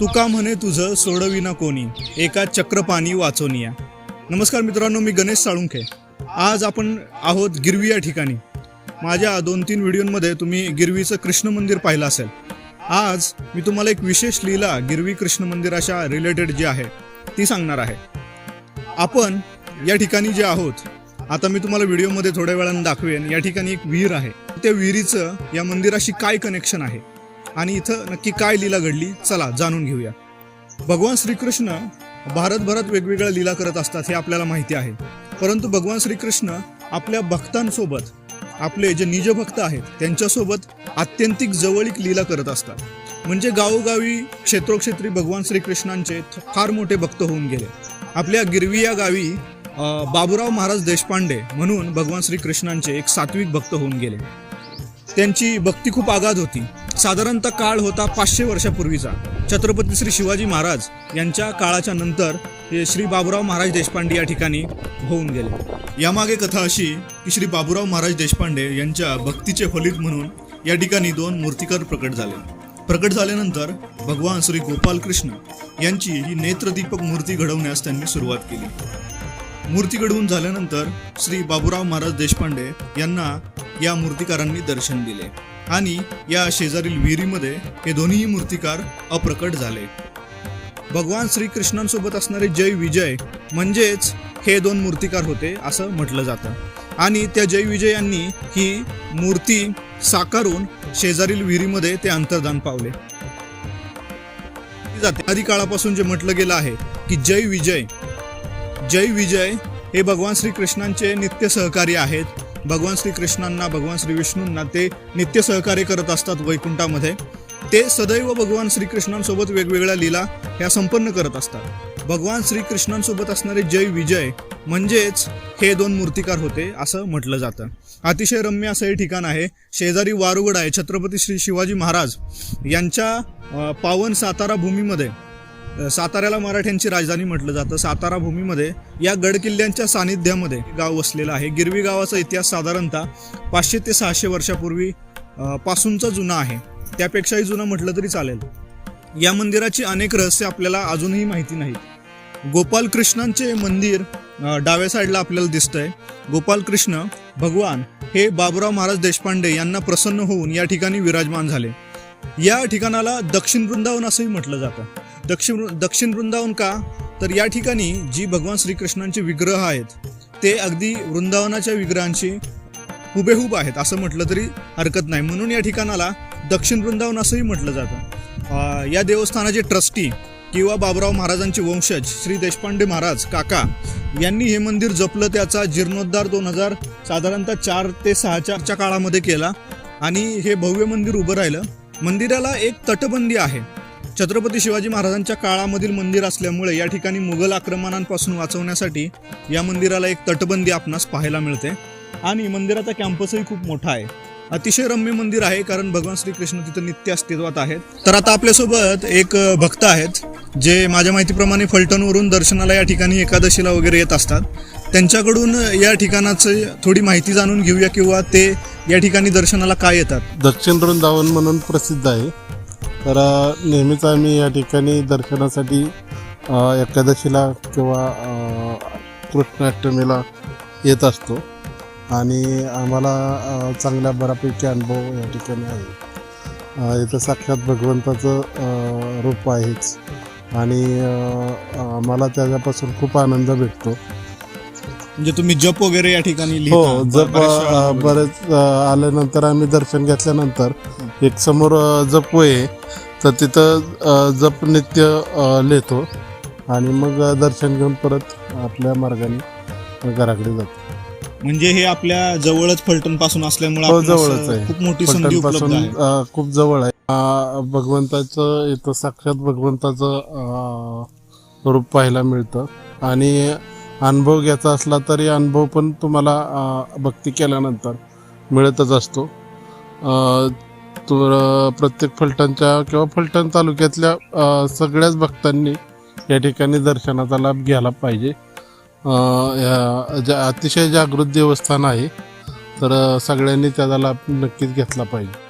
तुका म्हणे तुझं सोडविना कोणी. एका चक्रपाणी वाचवनिया नमस्कार मित्रांनो मी गणेश साळुंखे. आज आपण आहोत गिरवी या ठिकाणी. माझ्या दोन तीन व्हिडिओमध्ये तुम्ही गिरवीचं कृष्ण मंदिर पाहिलं असेल. आज मी तुम्हाला एक विशेष लीला गिरवी कृष्ण मंदिराच्या रिलेटेड जी आहे ती सांगणार आहे. आपण या ठिकाणी जे आहोत आता मी तुम्हाला व्हिडिओमध्ये थोड्या वेळानं दाखवेन. या ठिकाणी एक विहीर आहे. त्या विहिरीचं या मंदिराशी काय कनेक्शन आहे? आणि इथं नक्की काय लीला घडली चला जाणून घेऊया. भगवान श्रीकृष्ण भारतभरात वेगवेगळ्या लीला करत असतात हे आपल्याला माहिती आहे. परंतु भगवान श्रीकृष्ण आपल्या भक्तांसोबत आपले जे निज भक्त आहेत त्यांच्यासोबत आत्यंतिक जवळीक लीला करत असतात. म्हणजे गावोगावी क्षेत्रोक्षेत्री भगवान श्रीकृष्णांचे फार मोठे भक्त होऊन गेले. आपल्या गिरवी या गावी अ, बाबुराव महाराज देशपांडे म्हणून भगवान श्रीकृष्णांचे एक सात्विक भक्त होऊन गेले. त्यांची भक्ती खूप आगाध होती. साधारणतः काळ होता पाचशे वर्षापूर्वीचा. छत्रपती श्री शिवाजी महाराज यांच्या काळाच्या नंतर श्री बाबुराव महाराज देशपांडे या ठिकाणी होऊन गेले. यामागे कथा अशी की श्री बाबुराव महाराज देशपांडे यांच्या भक्तीचे फलित म्हणून या ठिकाणी दोन मूर्तिकार प्रकट झाले. प्रकट झाल्यानंतर भगवान श्री गोपाल कृष्ण यांची ही नेत्रदीपक मूर्ती घडवण्यास त्यांनी सुरुवात केली. मूर्ती घडवून झाल्यानंतर श्री बाबुराव महाराज देशपांडे यांना या मूर्तिकारांनी दर्शन दिले. आणि या शेजारील विहिरीमध्ये हे दोन्ही मूर्तिकार अप्रकट झाले. भगवान श्रीकृष्णांसोबत असणारे जय विजय म्हणजेच हे दोन मूर्तिकार होते असं म्हटलं जातं. आणि त्या जय विजय यांनी ही मूर्ती साकारून शेजारील विहिरीमध्ये ते अंतर्दान पावले. जाते आधी काळापासून जे म्हटलं गेलं आहे की जय विजय जय विजय हे भगवान श्रीकृष्णांचे नित्य सहकारी आहेत. भगवान श्रीकृष्णांना भगवान श्री विष्णूंना ते नित्य सहकार्य करत असतात वैकुंठामध्ये. ते सदैव भगवान श्रीकृष्णांसोबत वेगवेगळ्या लीला ह्या संपन्न करत असतात. भगवान श्रीकृष्णांसोबत असणारे जय विजय म्हणजेच हे दोन मूर्तिकार होते असं म्हटलं जातं. अतिशय रम्य असं हे ठिकाण आहे. शेजारी वारुगड आहे. छत्रपती श्री शिवाजी महाराज यांच्या पावन सातारा भूमीमध्ये साताऱ्याला मराठ्यांची राजधानी म्हटलं जातं. सातारा भूमीमध्ये या गडकिल्ल्यांच्या सानिध्यामध्ये गाव वसलेलं आहे. गिरवी गावाचा इतिहास साधारणतः पाचशे ते सहाशे वर्षापूर्वी पासूनचा जुना आहे. त्यापेक्षाही जुना म्हटलं तरी चालेल. या मंदिराची अनेक रहस्य आपल्याला अजूनही माहिती नाहीत. गोपाल कृष्णांचे मंदिर डाव्या साईडला आपल्याला दिसतंय. गोपाल कृष्ण भगवान हे बाबुराव महाराज देशपांडे यांना प्रसन्न होऊन या ठिकाणी विराजमान झाले. या ठिकाणाला दक्षिण वृंदावन असंही म्हटलं जातं. दक्षिण दक्षिण वृंदावन का? तर या ठिकाणी जी भगवान श्रीकृष्णांचे विग्रह आहेत ते अगदी वृंदावनाच्या विग्रहांशी हुबेहूब आहेत असं म्हटलं तरी हरकत नाही. म्हणून या ठिकाणाला दक्षिण वृंदावन असंही म्हटलं जातं. या देवस्थानाचे ट्रस्टी किंवा बाबराव महाराजांचे वंशज श्री देशपांडे महाराज काका यांनी हे मंदिर जपलं त्याचा जीर्णोद्धार दोन हजार साधारणतः चार ते सहा चारच्या काळामध्ये केला आणि हे भव्य मंदिर उभं राहिलं. मंदिराला एक तटबंदी आहे. छत्रपती शिवाजी महाराजांच्या काळामधील मंदिर असल्यामुळे या ठिकाणी मुघल आक्रमणांपासून वाचवण्यासाठी या मंदिराला एक तटबंदी आपणास पाहायला मिळते. आणि मंदिराचा कॅम्पसही खूप मोठा आहे. अतिशय रम्य मंदिर आहे कारण भगवान श्रीकृष्ण तिथं नित्य अस्तित्वात आहेत. तर आता आपल्यासोबत एक भक्त आहेत जे माझ्या माहितीप्रमाणे फलटणवरून दर्शनाला या ठिकाणी एकादशीला वगैरे येत असतात. त्यांच्याकडून या ठिकाणाचं थोडी माहिती जाणून घेऊया किंवा ते या ठिकाणी दर्शनाला काय येतात? दक्षिण वृंदावन म्हणून प्रसिद्ध आहे. तर नेहमीच आम्ही या ठिकाणी दर्शनासाठी एकादशीला किंवा कृष्णाष्टमीला येत असतो. आणि आम्हाला चांगल्या बऱ्यापैकी अनुभव या ठिकाणी आहे. इथं साक्षात भगवंताचं रूप आहेच. आणि आम्हाला त्याच्यापासून खूप आनंद भेटतो. म्हणजे तुम्ही जप वगैरे या ठिकाणी हो. जप बऱ्याचशा अ, वगैरे. बरेच अ, आल्यानंतर आम्ही दर्शन घेतल्यानंतर एक समोर अ, जप आहे तर तिथं अ, जप नित्य अ, लिहितो आणि मग अ, दर्शन घेऊन परत आपल्या मार्गाने घराकडे जातो म्हणजे हे आपल्या जवळच फलटणपासून असल्यामुळे हो, आपणास, जवळच आहे. खूप मोठी संधी उपलब्ध फलटणपासून आहे अ, खूप जवळ आहे अ, भगवंताचं इथं साक्षात भगवंताचं अ, रूप पाहायला मिळतं आणि अनुभव घ्यायचा असला तरी अनुभव पण तुम्हाला भक्ती केल्यानंतर मिळतच असतो. तर प्रत्येक फलटणच्या किंवा फलटण तालुक्यातल्या सगळ्याच भक्तांनी या ठिकाणी दर्शनाचा लाभ घ्यायला पाहिजे. या- जा- अतिशय जागृत देवस्थान आहे. तर सगळ्यांनी त्याचा लाभ नक्कीच घेतला पाहिजे.